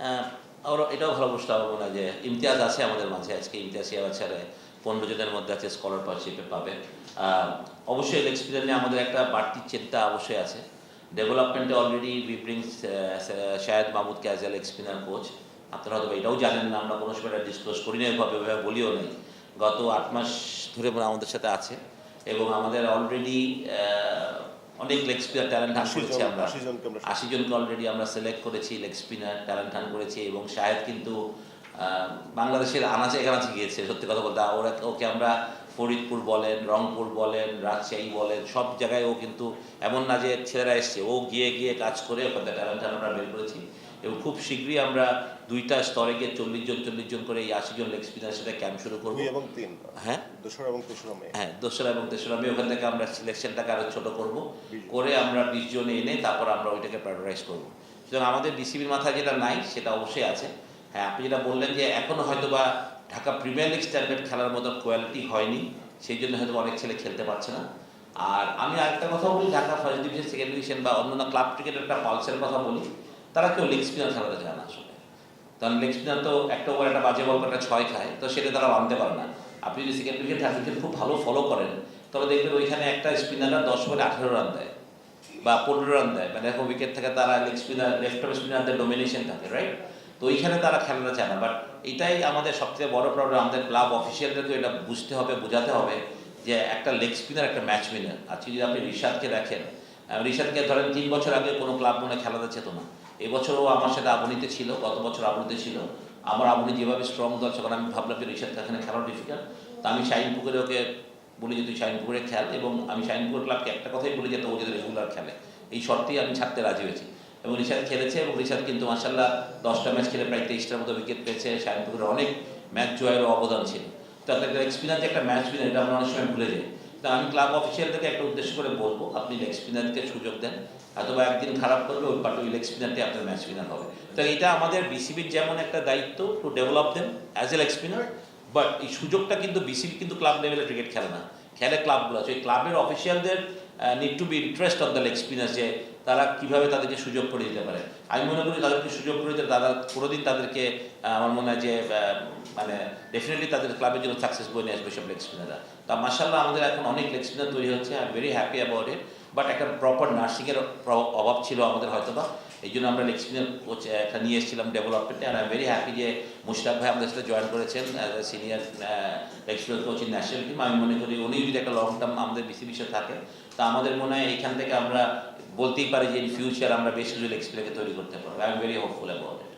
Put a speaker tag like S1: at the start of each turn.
S1: আহ, ওরা এটাও ভালো আমার মনে হয় যে ইমতিয়াজ আছে আমাদের মাঝে আজকে ইমতিয়াজ ইয়াবা ছেড়ে পনেরো জনের মধ্যে আছে স্কলারশিপে পাবে। অবশ্যই এক্সপিরিয়েন্স নিয়ে আমাদের একটা বাড়তি চিন্তা অবশ্যই আছে। ডেভেলপমেন্টে অলরেডি উই ব্রিং শায়দ মাহমুদকে অ্যাজ এল এক্সপিরিয়েন্স কোচ আপনারা হয়তো এটাও জানেন না আমরা কোনো সময় ডিসক্লোজ করি না এভাবে এভাবে বলিও নেই। গত আট মাস ধরে আমাদের সাথে আছে এবং আমাদের অলরেডি অনেক লেগ স্পিনার ট্যালেন্ট
S2: হান
S1: করেছি আমরা।
S2: আশি জনকে
S1: অলরেডি আমরা সিলেক্ট করেছি লেগ স্পিনার ট্যালেন্ট হান করেছি এবং শাহেদ কিন্তু বাংলাদেশের আনাচে কানাচে গিয়েছে সত্যি কথা বলতে। ওরা ওকে আমরা ফরিদপুর বলেন রংপুর বলেন রাজশাহী বলেন সব জায়গায় ও কিন্তু এমন না যে ছেলেরা এসছে ও গিয়ে গিয়ে কাজ করে ওখানে ট্যালেন্ট আমরা বের করেছি। এবং খুব শীঘ্রই আমরা দুইটা স্তরে গিয়ে চল্লিশ জন চল্লিশ জন করে এই আশি জন লেগ স্পিনার সাথে ক্যাম্প শুরু করব।
S2: এবং তিন।
S1: হ্যাঁ?
S2: দোসরা এবং তেসরা মে।
S1: হ্যাঁ দোসরা এবং তেসরা মে ওখান থেকে আমরা সিলেকশনটাকে আরও ছোটো করব। করে আমরা বিশ জন এনে তারপর আমরা ওইটাকে প্রায়োরিটাইজ করব। সুতরাং আমাদের বিসিবির মাথায় যেটা নাই সেটা অবশ্যই আছে। হ্যাঁ আপনি যেটা বললেন যে এখনও হয়তো বা ঢাকা প্রিমিয়ার লিগ স্ট্যান্ডার্ড খেলার মতো কোয়ালিটি হয়নি সেই জন্য হয়তো অনেক ছেলে খেলতে পারছে না। আর আমি আরেকটা কথা বলি Dhaka first division second division বা অন্যান্য ক্লাব ক্রিকেটের একটা পালসের কথা বলি। তারা কেউ লেগ স্পিনার খেলাতে চায় না আসলে। কারণ লেগ স্পিনার তো একটা ওভার একটা বাজে বল একটা ছয় খায়, তো সেটা তারা আনতে পারে না। আপনি যদি সেকেন্ড উইকেট থার্ড খুব ভালো ফলো করেন, তবে দেখবেন ওইখানে একটা স্পিনাররা দশ বলে আঠেরো রান দেয় বা পনেরো রান দেয়। মানে এরকম উইকেট থেকে তারা লেগ স্পিনার লেফট অফ স্পিনারদের ডোমিনেশন থাকে রাইট তো ওইখানে তারা খেলাটা চায় না। বাট এটাই আমাদের সবচেয়ে বড় প্রবলেম আমাদের ক্লাব অফিসিয়ালদেরকে এটা বুঝতে হবে, বোঝাতে হবে যে একটা লেগ স্পিনার একটা ম্যাচ উইনার আজকে যদি আপনি রিশাদকে দেখেন রিশাদকে ধরেন তিন বছর আগে কোনো ক্লাব মনে খেলাতে চেত না। এবছরও আমার সাথে আবনীতে ছিল, গত বছর আবনীতে ছিল। আমার আবনী যেভাবে স্ট্রং দল তখন আমি ভাবলাম যে রিশাদকে এখানে খেলা ডিফিকাল্ট তা আমি শাহিন পুকুরে ওকে বলি যে, তুই শাহিন পুকুরে খেল। এবং আমি শাহিন পুকুর ক্লাবকে একটা কথাই বলি যে ও যদি রেগুলার খেলে। এই শর্তেই আমি ছাড়তে রাজি হয়েছি। এবং রিশাদ খেলেছে এবং রিশাদ কিন্তু মাসাল্লাহ দশটা ম্যাচ খেলে প্রায় তেইশটার মতো উইকেট পেয়েছে। শাহিন পুকুরের অনেক ম্যাচ জয়েরও অবদান ছিল। তো একটা এক্সপিরিয়েন্স একটা ম্যাচ উইনার এটা আমরা অনেক সময় ভুলে যাই। তা আমি ক্লাব অফিসিয়ালদেরকে একটা উদ্দেশ্য করে বলব, আপনি লেগ স্পিনারকে সুযোগ দেন, অথবা একদিন খারাপ করবে ওই পার্টি লেগ স্পিনারটি আপনার ম্যাচ স্পিনার হবে। তো এটা আমাদের বিসিবির যেমন একটা দায়িত্ব to develop them as a leg spinner but এই সুযোগটা কিন্তু বিসিবি কিন্তু ক্লাব লেভেলে ক্রিকেট খেলে না। খেলে ক্লাবগুলো আছে। ওই ক্লাবের অফিসিয়ালদের need to be interest on the leg spinner যে তারা কীভাবে তাদেরকে সুযোগ করে দিতে পারে? আমি মনে করি তাদেরকে সুযোগ করে দিতে তারা কোনোদিন তাদেরকে আমার মনে হয় যে মানে ডেফিনেটলি তাদের ক্লাবের জন্য সাকসেস বই নিয়ে আসবে সব লেগ স্পিনাররা তা মার্শাল্লাহ আমাদের এখন অনেক লেগ স্পিনার তৈরি হচ্ছে I am very happy about it but একটা প্রপার নার্সিংয়ের অভাব ছিল আমাদের হয়তো বা এই জন্য আমরা লেগ স্পিনার কোচ একটা নিয়ে এসেছিলাম ডেভেলপমেন্টে আর আই এম ভেরি হ্যাপি যে মুশতাক ভাই আমাদের সাথে জয়েন করেছেন as a senior leg spinner coach in national team আমি মনে করি উনি যদি একটা লং টার্ম আমাদের বিসিবির সাথে থাকে, তা আমাদের মনে হয় এইখান থেকে আমরা বলতেই পারে যে ইন ফিউচার আমরা বেশ কিছু লেগ স্পিনারকে তৈরি করতে পারব I am very hopeful about it